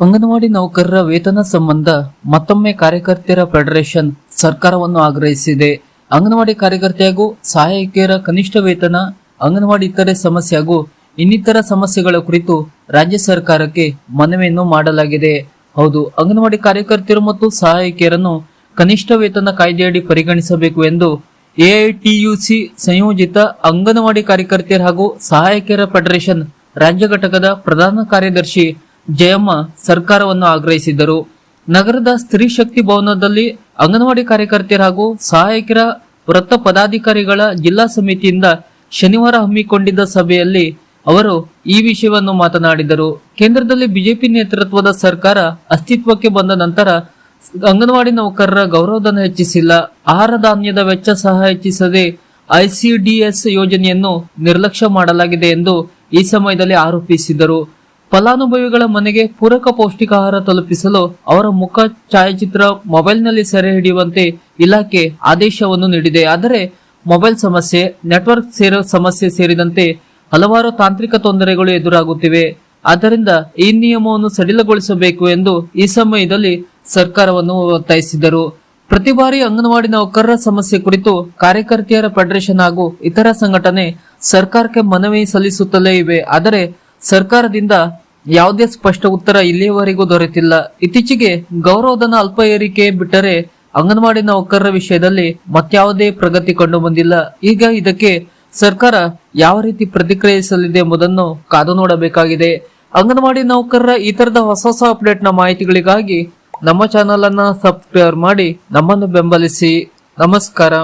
ಅಂಗನವಾಡಿ ನೌಕರರ ವೇತನ ಸಂಬಂಧ ಮತ್ತೊಮ್ಮೆ ಕಾರ್ಯಕರ್ತೆಯರ ಫೆಡರೇಷನ್ ಸರ್ಕಾರವನ್ನು ಆಗ್ರಹಿಸಿದೆ. ಅಂಗನವಾಡಿ ಕಾರ್ಯಕರ್ತೆ ಹಾಗೂ ಸಹಾಯಕಿಯರ ಕನಿಷ್ಠ ವೇತನ, ಅಂಗನವಾಡಿ ಇತರೆ ಸಮಸ್ಯೆ ಹಾಗೂ ಇನ್ನಿತರ ಸಮಸ್ಯೆಗಳ ಕುರಿತು ರಾಜ್ಯ ಸರ್ಕಾರಕ್ಕೆ ಮನವಿಯನ್ನು ಮಾಡಲಾಗಿದೆ. ಹೌದು, ಅಂಗನವಾಡಿ ಕಾರ್ಯಕರ್ತೆಯರು ಮತ್ತು ಸಹಾಯಕಿಯರನ್ನು ಕನಿಷ್ಠ ವೇತನ ಕಾಯ್ದೆಯಡಿ ಪರಿಗಣಿಸಬೇಕು ಎಂದು ಎಐಟಿಯುಸಿ ಸಂಯೋಜಿತ ಅಂಗನವಾಡಿ ಕಾರ್ಯಕರ್ತೆಯರು ಹಾಗೂ ಸಹಾಯಕಿಯರ ಫೆಡರೇಷನ್ ರಾಜ್ಯ ಘಟಕದ ಪ್ರಧಾನ ಕಾರ್ಯದರ್ಶಿ ಜಯಮ್ಮ ಸರ್ಕಾರವನ್ನು ಆಗ್ರಹಿಸಿದರು ನಗರದ ಸ್ತ್ರೀ ಶಕ್ತಿ ಭವನದಲ್ಲಿ ಅಂಗನವಾಡಿ ಕಾರ್ಯಕರ್ತೆಯರು ಹಾಗೂ ಸಹಾಯಕರ ವೃತ್ತ ಪದಾಧಿಕಾರಿಗಳ ಜಿಲ್ಲಾ ಸಮಿತಿಯಿಂದ ಶನಿವಾರ ಹಮ್ಮಿಕೊಂಡಿದ್ದ ಸಭೆಯಲ್ಲಿ ಅವರು ಈ ವಿಷಯವನ್ನು ಮಾತನಾಡಿದರು. ಕೇಂದ್ರದಲ್ಲಿ ಬಿಜೆಪಿ ನೇತೃತ್ವದ ಸರ್ಕಾರ ಅಸ್ತಿತ್ವಕ್ಕೆ ಬಂದ ನಂತರ ಅಂಗನವಾಡಿ ನೌಕರರ ಗೌರವಧನ ಹೆಚ್ಚಿಸಿಲ್ಲ. ಆಹಾರ ಧಾನ್ಯದ ವೆಚ್ಚ ಸಹ ಹೆಚ್ಚಿಸದೆ ಐಸಿಡಿಎಸ್ ಯೋಜನೆಯನ್ನು ನಿರ್ಲಕ್ಷ್ಯ ಮಾಡಲಾಗಿದೆ ಎಂದು ಈ ಸಮಯದಲ್ಲಿ ಆರೋಪಿಸಿದರು. ಫಲಾನುಭವಿಗಳ ಮನೆಗೆ ಪೂರಕ ಪೌಷ್ಟಿಕಾಹಾರ ತಲುಪಿಸಲು ಅವರ ಮುಖ ಛಾಯಾಚಿತ್ರ ಮೊಬೈಲ್ನಲ್ಲಿ ಸೆರೆ ಹಿಡಿಯುವಂತೆ ಇಲಾಖೆ ಆದೇಶವನ್ನು ನೀಡಿದೆ. ಆದರೆ ಮೊಬೈಲ್ ಸಮಸ್ಯೆ, ನೆಟ್ವರ್ಕ್ ಸೇರೋ ಸಮಸ್ಯೆ ಸೇರಿದಂತೆ ಹಲವಾರು ತಾಂತ್ರಿಕ ತೊಂದರೆಗಳು ಎದುರಾಗುತ್ತಿವೆ. ಆದ್ದರಿಂದ ಈ ನಿಯಮವನ್ನು ಸಡಿಲಗೊಳಿಸಬೇಕು ಎಂದು ಈ ಸಮಯದಲ್ಲಿ ಸರ್ಕಾರವನ್ನು ಒತ್ತಾಯಿಸಿದರು. ಪ್ರತಿ ಬಾರಿ ಅಂಗನವಾಡಿ ನೌಕರರ ಸಮಸ್ಯೆ ಕುರಿತು ಕಾರ್ಯಕರ್ತೆಯರ ಫೆಡರೇಷನ್ ಹಾಗೂ ಇತರ ಸಂಘಟನೆ ಸರ್ಕಾರಕ್ಕೆ ಮನವಿ ಸಲ್ಲಿಸುತ್ತಲೇ ಇವೆ. ಆದರೆ ಸರ್ಕಾರದಿಂದ ಯಾವುದೇ ಸ್ಪಷ್ಟ ಉತ್ತರ ಇಲ್ಲಿಯವರೆಗೂ ದೊರೆತಿಲ್ಲ. ಇತ್ತೀಚೆಗೆ ಗೌರವಧನ ಅಲ್ಪ ಏರಿಕೆ ಬಿಟ್ಟರೆ ಅಂಗನವಾಡಿ ನೌಕರರ ವಿಷಯದಲ್ಲಿ ಮತ್ಯಾವುದೇ ಪ್ರಗತಿ ಕಂಡು ಬಂದಿಲ್ಲ ಈಗ ಇದಕ್ಕೆ ಸರ್ಕಾರ ಯಾವ ರೀತಿ ಪ್ರತಿಕ್ರಿಯಿಸಲಿದೆ ಎಂಬುದನ್ನು ಕಾದು ನೋಡಬೇಕಾಗಿದೆ. ಅಂಗನವಾಡಿ ನೌಕರರ ಈ ತರದ ಹೊಸ ಹೊಸ ಅಪ್ಡೇಟ್ನ ಮಾಹಿತಿಗಳಿಗಾಗಿ ನಮ್ಮ ಚಾನೆಲ್ ಅನ್ನ ಸಬ್ಸ್ಕ್ರೈಬ್ ಮಾಡಿ ನಮ್ಮನ್ನು ಬೆಂಬಲಿಸಿ. ನಮಸ್ಕಾರ.